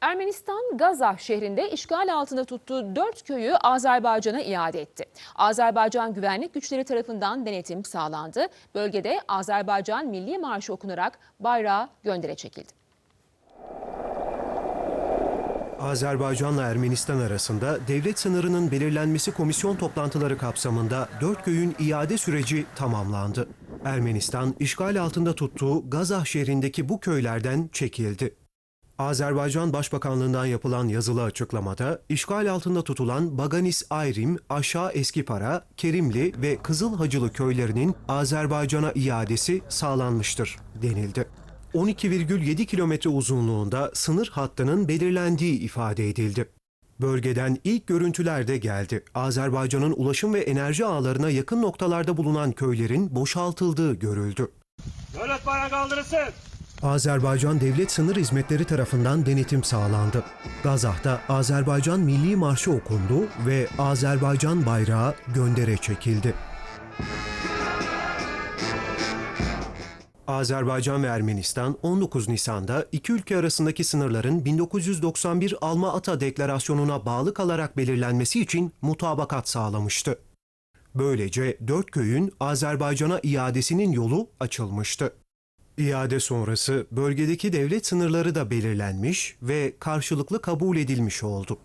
Ermenistan Gaza şehrinde işgal altında tuttuğu dört köyü Azerbaycan'a iade etti. Azerbaycan güvenlik güçleri tarafından denetim sağlandı. Bölgede Azerbaycan Milli Marşı okunarak bayrağı göndere çekildi. Azerbaycan'la Ermenistan arasında devlet sınırının belirlenmesi komisyon toplantıları kapsamında dört köyün iade süreci tamamlandı. Ermenistan işgal altında tuttuğu Gazah şehrindeki bu köylerden çekildi. Azerbaycan Başbakanlığından yapılan yazılı açıklamada işgal altında tutulan Baganis Ayrim, Aşağı Eskipara, Kerimli ve Kızıl Hacılı köylerinin Azerbaycan'a iadesi sağlanmıştır denildi. 12,7 kilometre uzunluğunda sınır hattının belirlendiği ifade edildi. Bölgeden ilk görüntüler de geldi. Azerbaycan'ın ulaşım ve enerji ağlarına yakın noktalarda bulunan köylerin boşaltıldığı görüldü. Devlet bayrağı kaldırılsın. Azerbaycan Devlet Sınır Hizmetleri tarafından denetim sağlandı. Gazah'ta Azerbaycan Milli Marşı okundu ve Azerbaycan bayrağı göndere çekildi. Azerbaycan ve Ermenistan 19 Nisan'da iki ülke arasındaki sınırların 1991 Alma-Ata Deklarasyonu'na bağlı kalarak belirlenmesi için mutabakat sağlamıştı. Böylece dört köyün Azerbaycan'a iadesinin yolu açılmıştı. İade sonrası bölgedeki devlet sınırları da belirlenmiş ve karşılıklı kabul edilmiş oldu.